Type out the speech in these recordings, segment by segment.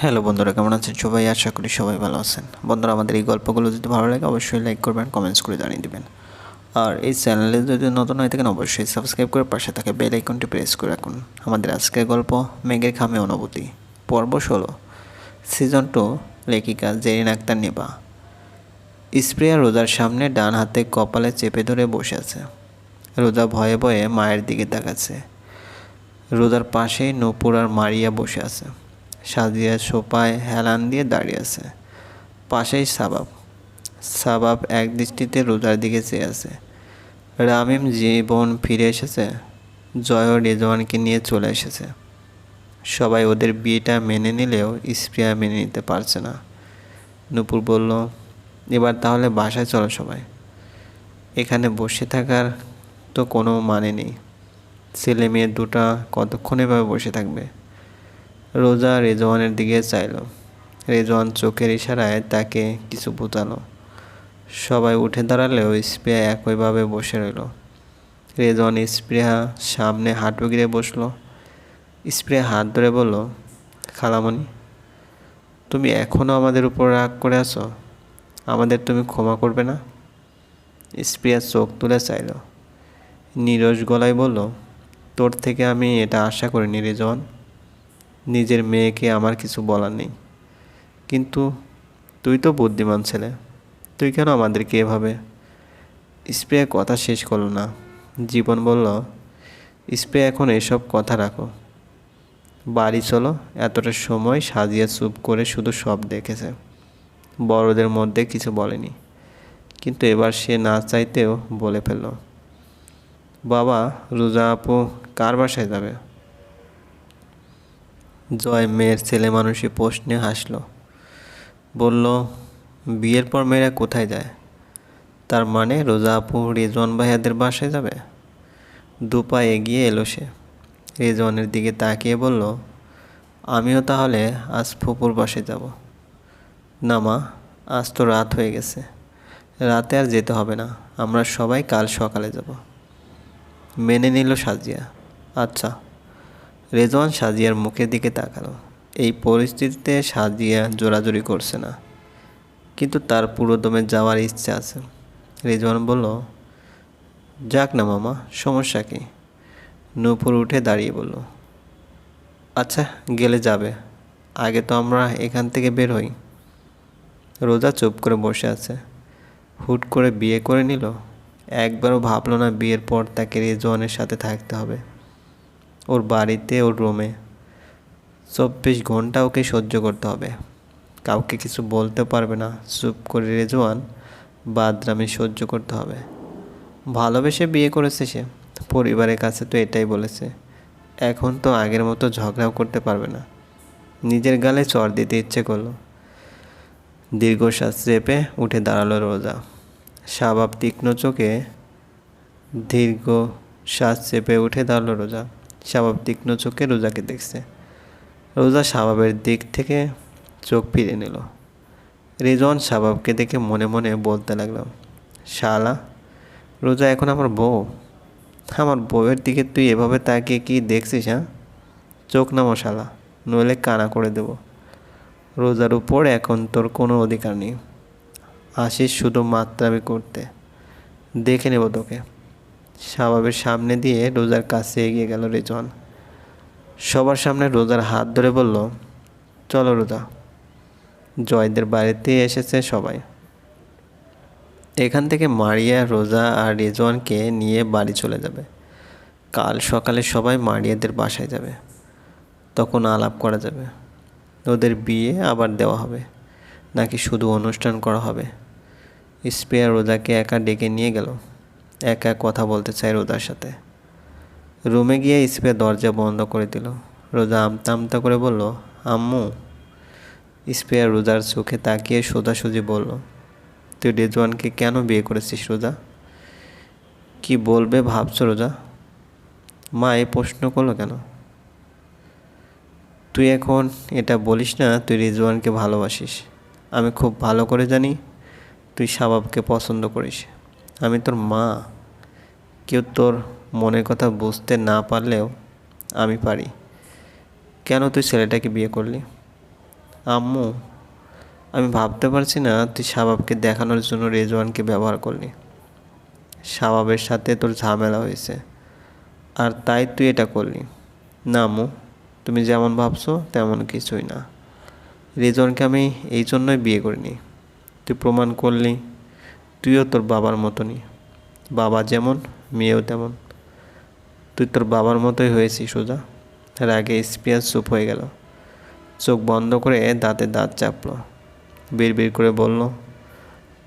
Hello বন্ধুরা, কেমন আছেন সবাই? আশা করি সবাই ভালো আছেন। বন্ধুরা, আমাদের এই গল্পগুলো যদি ভালো লাগে, অবশ্যই লাইক করবেন কমেন্টস করে জানিয়ে দেবেন। আর এই চ্যানেলে যদি নতুন হয়ে থাকেন, অবশ্যই সাবস্ক্রাইব করে পাশে থাকে বেল আইকনটি প্রেস করে রাখুন। আমাদের আজকের গল্প, মেঘের খামে অনুভূতি। পর্ব ষোলো সিজন টু লেখিকা জেরিন আক্তার নেবা। স্প্রেয়া রোজার সামনে ডান হাতে কপালে চেপে ধরে বসে আছে। রোজা ভয়ে ভয়ে মায়ের দিকে তাকাচ্ছে। রোজার পাশেই নূপুর আর মারিয়া বসে আছে। সাজিয়া সোপায় হেলান দিয়ে দাঁড়িয়ে আছে। পাশেই সাবাব। সাবাব এক দৃষ্টিতে রোজার দিকে চেয়ে আছে। রামিম জীবন ফিরে এসেছে। জয় রেজওয়ানকে নিয়ে চলে এসেছে। সবাই ওদের বিয়েটা মেনে নিলেও স্প্রিয়া মেনে নিতে পারছে না। নূপুর বলল, এবার তাহলে বাসায় চলো সবাই। এখানে বসে থাকার তো কোনো মানে নেই। ছেলে মেয়ে দুটা কতক্ষণ এভাবে বসে থাকবে? রোজা রেজওয়ানের দিকে চাইল। রেজওয়ান চোখের ইশারায় তাকে কিছু বোঝালো। সবাই উঠে দাঁড়ালেও স্প্রিয়া একইভাবে বসে রইল। রেজওয়ান স্প্রিয়া সামনে হাঁটু গিরে বসল। স্প্রিয়া হাত ধরে বলল, খালামণি, তুমি এখনও আমাদের উপর রাগ করে আছো? আমাদের তুমি ক্ষমা করবে না? স্প্রিয়া চোখ তুলে চাইল। নিরস গলায় বলল, তোর থেকে আমি এটা আশা করিনি রেজওয়ান। নিজের মেয়েকে আমার কিছু বলার নেই। কিন্তু তুই তো বুদ্ধিমান ছেলে। তুই কেন আমাদেরকে এভাবে স্প্রে কথা শেষ করল না? জীবন বলল, স্প্রে এখন এসব কথা রাখো। বাড়ি চলো, এতটা সময় সাজিয়ে চুপ করে শুধু সব দেখেছে। বড়দের মধ্যে কিছু বলেনি। কিন্তু এবার সে না চাইতেও বলে ফেলল, বাবা, রোজা আপু কার বাসায় যাবে? জয় মেয়ের ছেলে মানুষই প্রশ্নে হাসলো। বলল, বিয়ের পর মেয়েরা কোথায় যায়? তার মানে রোজা আপু রেজওয়ান ভাইয়াদের বাসায় যাবে? দুপা এগিয়ে এলো সে। রেজওয়ানের দিকে তাকিয়ে বলল, আমিও তাহলে আজ ফুপুর বাসে যাব। না মা, আজ তো রাত হয়ে গেছে। রাতে আর যেতে হবে না। আমরা সবাই কাল সকালে যাব। মেনে নিল সাজিয়া। আচ্ছা। রেজওয়ান সাজিয়ার মুখের দিকে তাকালো। এই পরিস্থিতিতে সাজিয়া জোরাজুরি করছে না। কিন্তু তার পুরোদমে যাওয়ার ইচ্ছে আছে। রেজওয়ান বলল, যাক না মামা, সমস্যা কি? নূপুর উঠে দাঁড়িয়ে বলল আচ্ছা গেলে যাবে। আগে তো আমরা এখান থেকে বের হই। রোজা চুপ করে বসে আছে। হুট করে বিয়ে করে নিল। একবারও ভাবলো না বিয়ের পর তাকে রেজওয়ানের সাথে থাকতে হবে। ওর বাড়িতে, ওর রুমে চব্বিশ ঘণ্টা ওকে সহ্য করতে হবে। কাউকে কিছু বলতে পারবে না। চুপ করে রেজওয়ান বাদরামি সহ্য করতে হবে। ভালোবেসে বিয়ে করেছে সে। পরিবারের কাছে তো এটাই বলেছে। এখন তো আগের মতো ঝগড়াও করতে পারবে না। নিজের গালে চর দিতে ইচ্ছে করল। দীর্ঘশ্বাস চেপে উঠে দাঁড়াল রোজা। স্বভাব তীক্ষ্ণ চোখে দীর্ঘ শ্বাস চেপে উঠে দাঁড়াল রোজা। স্বভাব তীক্ষ্ণ চোখে রোজাকে দেখছে। রোজা স্বভাবের দিক থেকে চোখ ফিরে নিল। রেজন স্বভাবকে দেখে মনে মনে বলতে লাগল, শালা, রোজা এখন আমার বউ। আমার বউয়ের দিকে তুই এভাবে তাকিয়ে কি দেখছিস হ্যাঁ? চোখ নামো শালা, নইলে কানা করে দেব। রোজার উপর এখন তোর কোনো অধিকার নেই। আসিস শুধু মাত্রাবি করতে। দেখে নেব তোকে। স্বভাবের সামনে দিয়ে রোজার কাছে এগিয়ে গেল রেজওয়ান। সবার সামনে রোজার হাত ধরে বলল, চলো রোজা। জয়দের বাড়িতে এসেছে সবাই। এখান থেকে মারিয়া, রোজা আর রেজওয়ানকে নিয়ে বাড়ি চলে যাবে। কাল সকালে সবাই মারিয়াদের বাসায় যাবে। তখন আলাপ করা যাবে। ওদের বিয়ে আবার দেওয়া হবে। নাকি শুধু অনুষ্ঠান করা হবে? স্পেয়ার রোজাকে একা ডেকে নিয়ে গেল। একা কথা বলতে চাই রোজার সাথে। রুমে গিয়ে স্প্রে দরজা বন্ধ করে দিল। রোজা আমতা আমতা করে বলল, আম্মু। স্প্রেয়ার রোজার চোখে তাকিয়ে সোজাসুজি বলল, তুই রেজওয়ানকে কেন বিয়ে করেছিস রোজা? কি বলবে ভাবছ রোজা? মা এই প্রশ্ন করল কেন? তুই এখন এটা বলিস না, তুই রেজওয়ানকে ভালোবাসিস। আমি খুব ভালো করে জানি, তুই শাবাবকে পছন্দ করিস। আমি তোর মা। কেউ তোর মনের কথা বুঝতে না পারলেও আমি পারি। কেন তুই ছেলেটাকে বিয়ে করলি? আম্মু, আমি ভাবতে পারছি না তুই শাবাবকে দেখানোর জন্য রেজওয়ানকে ব্যবহার করলি। শাবাবের সাথে তোর ঝামেলা হয়েছে। আর তাই তুই এটা করলি। না আম্মু, তুমি যেমন ভাবছ তেমন কিছুই না। রেজওয়ানকে আমি এই জন্যই বিয়ে করিনি। তুই প্রমাণ করলি তুইও তোর বাবার মতনই। বাবা যেমন, মেয়েও তেমন। তুই তোর বাবার মতোই হয়েছিস সোজা। রাগে স্পিয়ার চুপ হয়ে গেল। চোখ বন্ধ করে দাঁতে দাঁত চাপলো। বিড় করে বলল,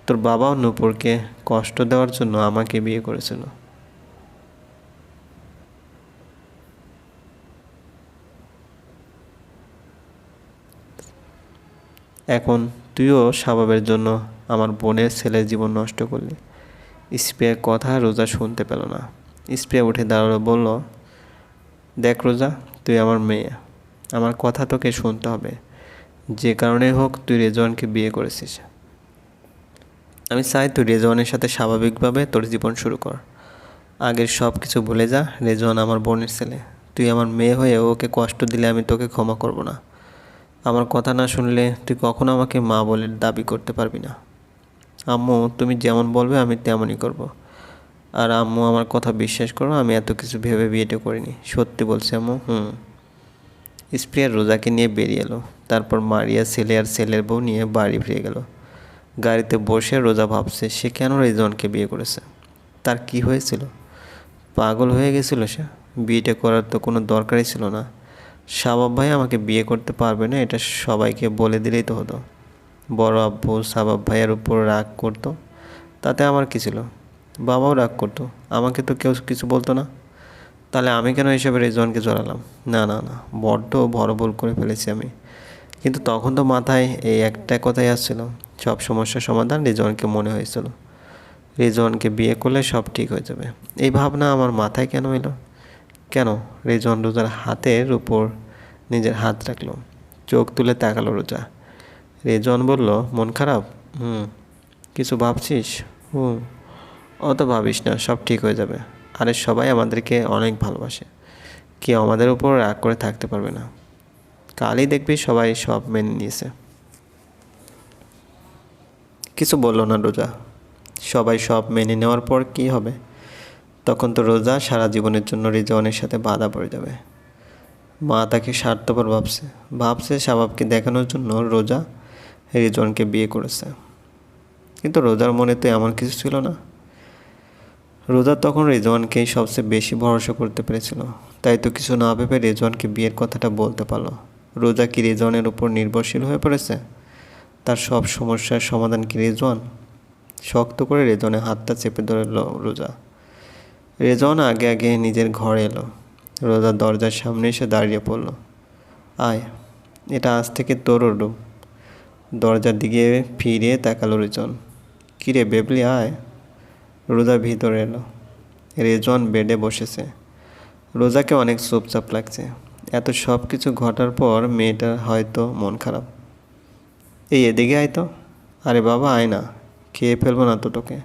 তোর বাবাও নূপুরকে কষ্ট দেওয়ার জন্য আমাকে বিয়ে করেছিল। এখন তুইও স্বভাবের জন্য আমার বোনের ছেলের জীবন নষ্ট করলি। স্প্রে কথা রোজা শুনতে পেল না। স্প্রে উঠে দাঁড়াল, বলল, দেখ রোজা, তুই আমার মেয়ে। আমার কথা তোকে শুনতে হবে। যে কারণে হোক তুই রেজওয়ানকে বিয়ে করেছিস। আমি চাই তুই রেজওয়ানের সাথে স্বাভাবিকভাবে তোর জীবন শুরু কর। আগের সব কিছু ভুলে যা, রেজওয়ান আমার বোনের ছেলে। তুই আমার মেয়ে হয়ে ওকে কষ্ট দিলে আমি তোকে ক্ষমা করব না। আমার কথা না শুনলে তুই কখনো আমাকে মা বলে দাবি করতে পারবি না। আম্মু, তুমি যেমন বলবে আমি তেমনই করব। আর আম্মু আমার কথা বিশ্বাস করো, আমি এত কিছু ভেবে বিয়েটা করিনি। সত্যি বলছি আম্মু, হুম। স্প্রিয়ার রোজাকে নিয়ে বেরিয়ে এলো। তারপর মারিয়া ছেলে আর ছেলের বউ নিয়ে বাড়ি ফিরে গেল। গাড়িতে বসে রোজা ভাবছে, সে কেন রেজওয়ানকে বিয়ে করেছে? তার কি হয়েছিল? পাগল হয়ে গেছিল সে? বিয়েটা করার তো কোনো দরকারই ছিল না। সাবাব ভাই আমাকে বিয়ে করতে পারবে না, এটা সবাইকে বলে দিলেই তো হতো। বড় আব্বু, সাবাব ভাইয়ের উপর রাগ করতো। তাতে আমার কী ছিল? বাবাও রাগ করতো। আমাকে তো কেউ কিছু বলতো না। তাহলে আমি কেন হিসেবে রেজওয়ানকে জড়ালাম? না না না, বড্ড বড় ভুল করে ফেলেছি আমি। কিন্তু তখন তো মাথায় এই একটা কথাই আসছিল। সব সমস্যার সমাধান রেজওয়ানকে মনে হয়েছিল। রেজওয়ানকে বিয়ে করলে সব ঠিক হয়ে যাবে। এই ভাবনা আমার মাথায় কেন এলো? কেন রেজওয়ান রোজার হাতের উপর নিজের হাত রাখল? চোখ তুলে তাকালো রোজা। রেজওয়ান বলল, মন খারাপ? হুম। কিছু ভাবছিস? হুম। অত ভাবিস না, সব ঠিক হয়ে যাবে। আরে, সবাই আমাদেরকে অনেক ভালোবাসে। কেউ আমাদের উপর রাগ করে থাকতে পারবে না। কালই দেখবি সবাই সব মেনে নিয়েছে। কিছু বলল না রোজা? সবাই সব মেনে নেওয়ার পর কি হবে? তখন তো রোজা সারা জীবনের জন্য রিজওয়ানের সাথে বাধা পড়ে যাবে। মা তাকে স্বার্থপর ভাবছে। ভাবছে স্বভাবকে দেখানোর জন্য রোজা রিজওয়ানকে বিয়ে করেছে। কিন্তু রোজার মনে তো এমন কিছু ছিল না। রোজা তখন রেজওয়ানকেই সবচেয়ে বেশি ভরসা করতে পেরেছিল। তাই তো কিছু না ভেবে রেজওয়ানকে বিয়ের কথাটা বলতে পারল। রোজা কি রেজওয়ানের উপর নির্ভরশীল হয়ে পড়েছে? তার সব সমস্যার সমাধান কি রেজওয়ান? শক্ত করে রেজওয়ানের হাতটা চেপে ধরল রোজা। রেজওয়ান আগে আগে নিজের ঘরে এলো। রোজা দরজার সামনে এসে দাঁড়িয়ে পড়ল। আয়, এটা আজ থেকে তোর রুম। দরজার দিকে ফিরে তাকালো রেজন কিরে বেবলি, আয়। রোজা ভিতরে এলো। রেজন বেডে বসেছে। রোজাকে অনেক চুপচাপ লাগছে। এত সব কিছু ঘটার পর মেয়েটার হয়তো মন খারাপ। এই এদিকে আয় তো। আরে বাবা, আয় না। খেয়ে ফেলব না তো তোকে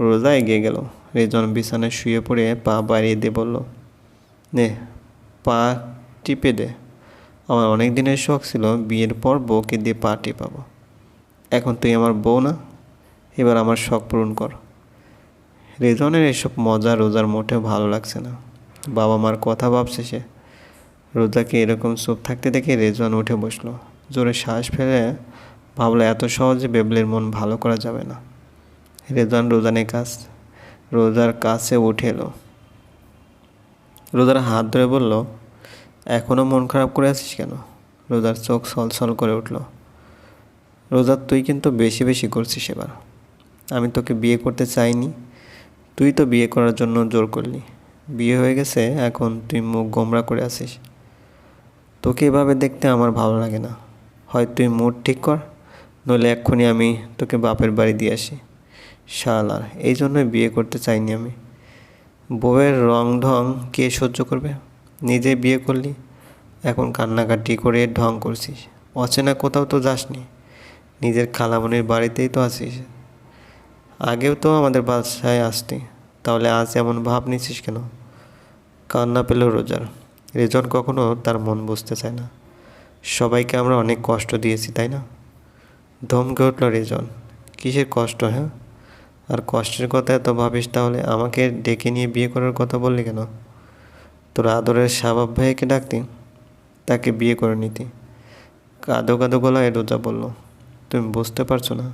রোজা এগিয়ে গেল। রেজন বিছানায় শুয়ে পড়ে পা বাড়িয়ে দিয়ে বলল, নে, পা টিপে দে। আমার অনেক দিনের শখ ছিল বিয়ের পর বউকে দিয়ে পা টিপাবো এখন তুই আমার বউ না? এবার আমার শখ পূরণ কর। রেজনের এসব মজা রোজার মোটেও ভালো লাগছে না। বাবা মার কথা ভাবছে সে। রোজাকে এরকম চুপ থাকতে দেখে রেজওয়ান উঠে বসল। জোরে শ্বাস ফেলে ভাবলো, এত সহজে বেবলির মন ভালো করা যাবে না। রেজওয়ান রোজানের কাছ, রোজার কাছে উঠে এলো। রোজার হাত ধরে বলল এখনও মন খারাপ করে আছিস কেন? রোজার চোখ ছলছল করে উঠল। রোজার তুই কিন্তু বেশি বেশি করছিস এবার। আমি তোকে বিয়ে করতে চাইনি। তুই তো বিয়ে করার জন্য জোর করলি। বিয়ে হয়ে গেছে, এখন তুই মুখ গোমরা করে আসিস তোকে এভাবে দেখতে আমার ভালো লাগে না। হয় তুই মুড ঠিক কর, নইলে এক্ষুনি আমি তোকে বাপের বাড়ি দিয়ে আসি। শালার এই জন্যই বিয়ে করতে চাইনি আমি। বউয়ের রং ঢং কে সহ্য করবে? নিজে বিয়ে করলি? এখন কান্নাকাটি করে ঢং করছিস। অচেনা কোথাও তো যাসনি। নিজের খালামনির বাড়িতেই তো আছিস। আগেও তো আমাদের বাসায় আসতি। তাহলে আজ এমন ভাব নিছিস কেন? কান্না পেল রোজার। রেজন কখনো তার মন বুঝতে চায় না। সবাইকে আমরা অনেক কষ্ট দিয়েছি, তাই না? ধমকে উঠল রেজন। কিসের কষ্ট হ্যাঁ? আর কষ্টের কথা এত ভাবিস তাহলে আমাকে ডেকে নিয়ে বিয়ে করার কথা বললি কেন? তোর আদরের শাবাব ভাইকে ডাকতি, তাকে বিয়ে করে নিতি। কাঁদো কাঁদো গলায় রোজা বলল, তুমি বুঝতে পারছ না,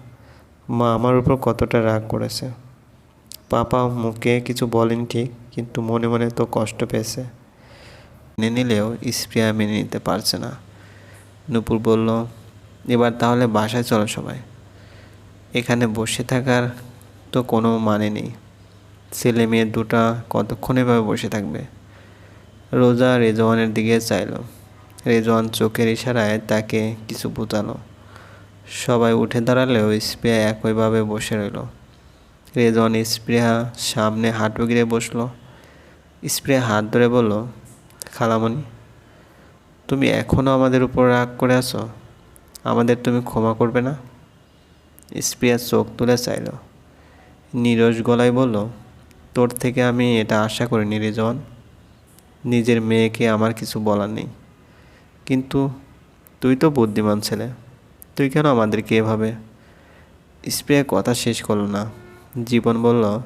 মা আমার উপর কতটা রাগ করেছে। পাপা মুখে কিছু বলেন ঠিক, কিন্তু মনে মনে তো কষ্ট পেয়েছে। মেনে নিলেও স্প্রিয়া মেনে নিতে পারছে না। নুপুর বলল, এবার তাহলে বাসায় চলো সবাই। এখানে বসে থাকার তো কোনো মানে নেই। ছেলে মেয়ে দুটা কতক্ষণ এভাবে বসে থাকবে? রোজা রেজওয়ানের দিকে চাইল। রেজওয়ান চোখের ইশারায় তাকে কিছু বোঝালো। সবাই উঠে দাঁড়ালেও স্প্রিয়া একইভাবে বসে রইল। রেজওয়ান স্প্রিয়া সামনে হাঁটু গিরে বসল। স্প্রিয়া হাত ধরে বলল, খালামণি, তুমি এখনও আমাদের উপর রাগ করে আছো? আমাদের তুমি ক্ষমা করবে না? স্প্রিয়া চোখ তুলে চাইল। নীরস গলায় বলল, তোর থেকে আমি এটা আশা করিনি রেজন নিজের মেয়েকে আমার কিছু বলার নেই। কিন্তু তুই তো বুদ্ধিমান ছেলে। তুই কেন আমাদেরকে এভাবে স্প্রে কথা শেষ করল না? জীবন বলল,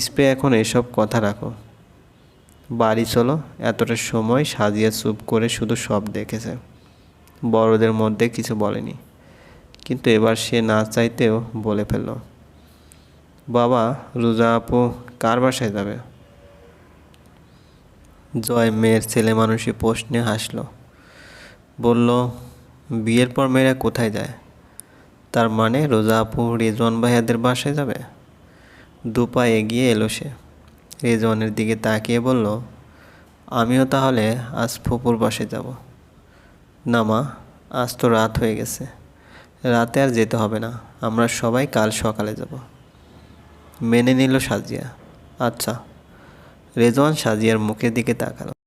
স্প্রে, এখন এসব কথা রাখো। বাড়ি চলো, এতটা সময় সাজিয়ে চুপ করে শুধু সব দেখেছে। বড়দের মধ্যে কিছু বলেনি। কিন্তু এবার সে না চাইতেও বলে ফেলল, বাবা, রোজা আপু কার বাসায় যাবে? জয় মেয়ের ছেলে মানুষই প্রশ্নে হাসলো। বলল, বিয়ের পর মেয়েরা কোথায় যায়? তার মানে রোজা আপু রেজওয়ান ভাইয়াদের বাসায় যাবে? দুপা এগিয়ে এলো সে। রেজওয়ানের দিকে তাকিয়ে বলল, আমিও তাহলে আজ ফুপুর বাসায় যাব। না মা, আজ তো রাত হয়ে গেছে। রাতে আর যেতে হবে না। আমরা সবাই কাল সকালে যাব। মেনে নিল সাজিয়া। আচ্ছা। রেজওয়ান সাজিয়ার মুখের দিকে তাকালো।